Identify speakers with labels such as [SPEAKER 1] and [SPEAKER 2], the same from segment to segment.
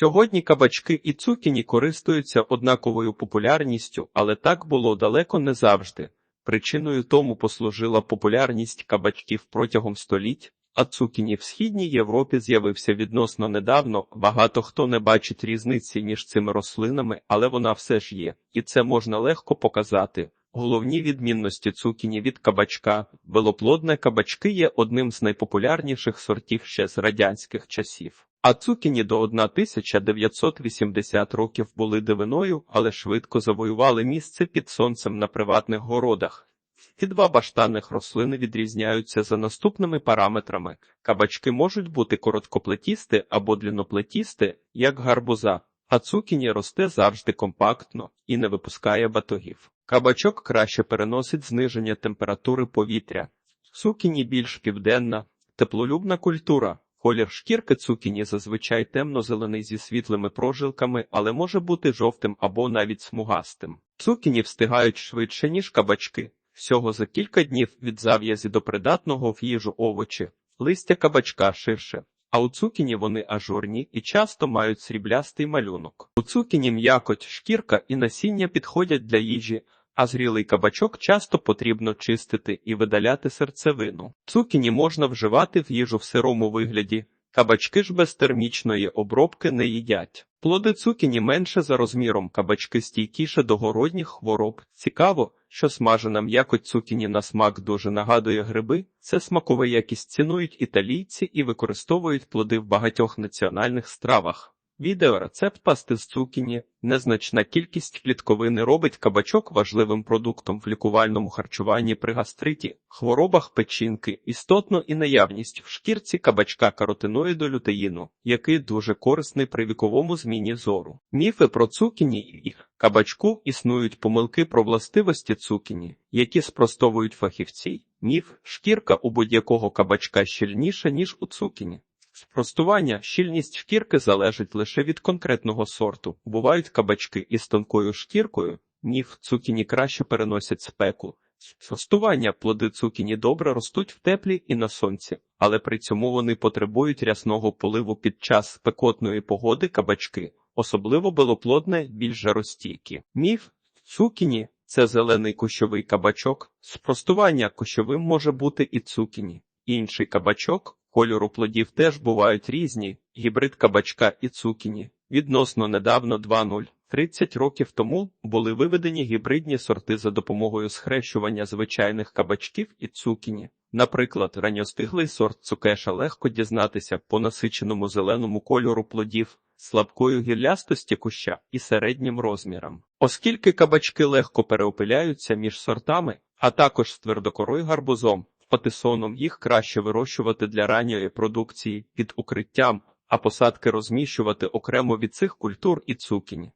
[SPEAKER 1] Сьогодні кабачки і цукіні користуються однаковою популярністю, але так було далеко не завжди. Причиною тому послужила популярність кабачків протягом століть, а цукіні в східній Європі з'явився відносно недавно. Багато хто не бачить різниці між цими рослинами, але вона все ж є, і це можна легко показати. Головні відмінності цукіні від кабачка. Белоплодне кабачки є одним з найпопулярніших сортів ще з радянських часів. А цукіні до 1980 років були дивиною, але швидко завоювали місце під сонцем на приватних городах. Ці два баштанних рослини відрізняються за наступними параметрами. Кабачки можуть бути короткоплетісти або длінноплетісти, як гарбуза, а цукіні росте завжди компактно і не випускає батогів. Кабачок краще переносить зниження температури повітря. Цукіні більш південна, теплолюбна культура. Колір шкірки цукіні зазвичай темно-зелений зі світлими прожилками, але може бути жовтим або навіть смугастим. Цукіні встигають швидше, ніж кабачки. Всього за кілька днів від зав'язі до придатного в їжу овочі. Листя кабачка ширше, а у цукіні вони ажурні і часто мають сріблястий малюнок. У цукіні м'якоть, шкірка і насіння підходять для їжі, а зрілий кабачок часто потрібно чистити і видаляти серцевину. Цукіні можна вживати в їжу в сирому вигляді, кабачки ж без термічної обробки не їдять. Плоди цукіні менше за розміром, кабачки стійкіше до городніх хвороб. Цікаво, що смажена м'якоть цукіні на смак дуже нагадує гриби. Це смакова якість цінують італійці і використовують плоди в багатьох національних стравах. Відеорецепт пасти з цукіні. Незначна кількість клітковини робить кабачок важливим продуктом в лікувальному харчуванні при гастриті, хворобах печінки, істотно і наявність в шкірці кабачка каротиноїду лютеїну, який дуже корисний при віковому зміні зору. Міфи про цукіні і їх кабачку існують помилки про властивості цукіні, які спростовують фахівці. Міф шкірка у будь-якого кабачка щільніша, ніж у цукіні. Спростування щільність шкірки залежить лише від конкретного сорту. Бувають кабачки із тонкою шкіркою, ніф цукіні краще переносять спеку. Спростування плоди цукіні добре ростуть в теплі і на сонці, але при цьому вони потребують рясного поливу під час спекотної погоди кабачки, особливо белоплодне, більш жаростійкі. Міф цукіні це зелений кущовий кабачок. Спростування кущовим може бути і цукіні. Інший кабачок Кольору плодів теж бувають різні, гібрид кабачка і цукіні. Відносно недавно 2.0. 30 років тому були виведені гібридні сорти за допомогою схрещування звичайних кабачків і цукіні. Наприклад, ранньостиглий сорт цукеша легко дізнатися по насиченому зеленому кольору плодів, слабкою гіллястості куща і середнім розмірам. Оскільки кабачки легко переопиляються між сортами, а також з твердокорою гарбузом, патисоном їх краще вирощувати для ранньої продукції під укриттям, а посадки розміщувати окремо від цих культур і цукінь.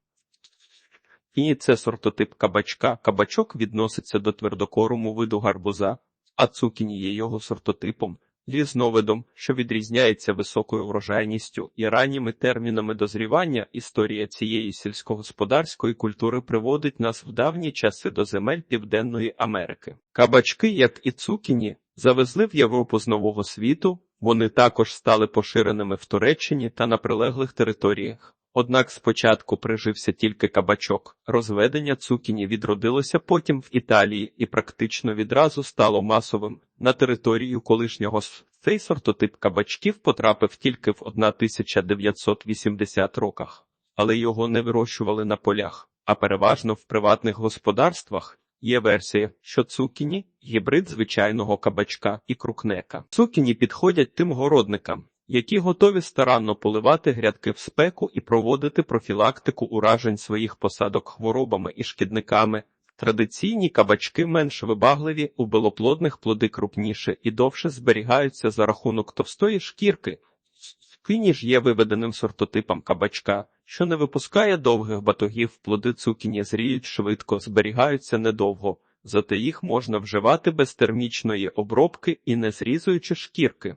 [SPEAKER 1] І це сортотип кабачка. Кабачок відноситься до твердокорому виду гарбуза, а цукіні є його сортотипом, різновидом, що відрізняється високою врожайністю і ранніми термінами дозрівання. Історія цієї сільськогосподарської культури приводить нас в давні часи до земель Південної Америки. Кабачки, як і цукіні, завезли в Європу з Нового світу. Вони також стали поширеними в Туреччині та на прилеглих територіях. Однак спочатку прижився тільки кабачок. Розведення цукіні відродилося потім в Італії і практично відразу стало масовим. На територію колишнього цей сортотип кабачків потрапив тільки в 1980 роках, але його не вирощували на полях, а переважно в приватних господарствах. Є версія, що цукіні гібрид звичайного кабачка і крукнека. Цукіні підходять тим городникам, які готові старанно поливати грядки в спеку і проводити профілактику уражень своїх посадок хворобами і шкідниками. Традиційні кабачки менш вибагливі, у белоплодних плоди крупніше і довше зберігаються за рахунок товстої шкірки. Цукіні ж є виведеним сортотипом кабачка, що не випускає довгих батогів, плоди цукіні зріють швидко, зберігаються недовго, зате їх можна вживати без термічної обробки і не зрізуючи шкірки.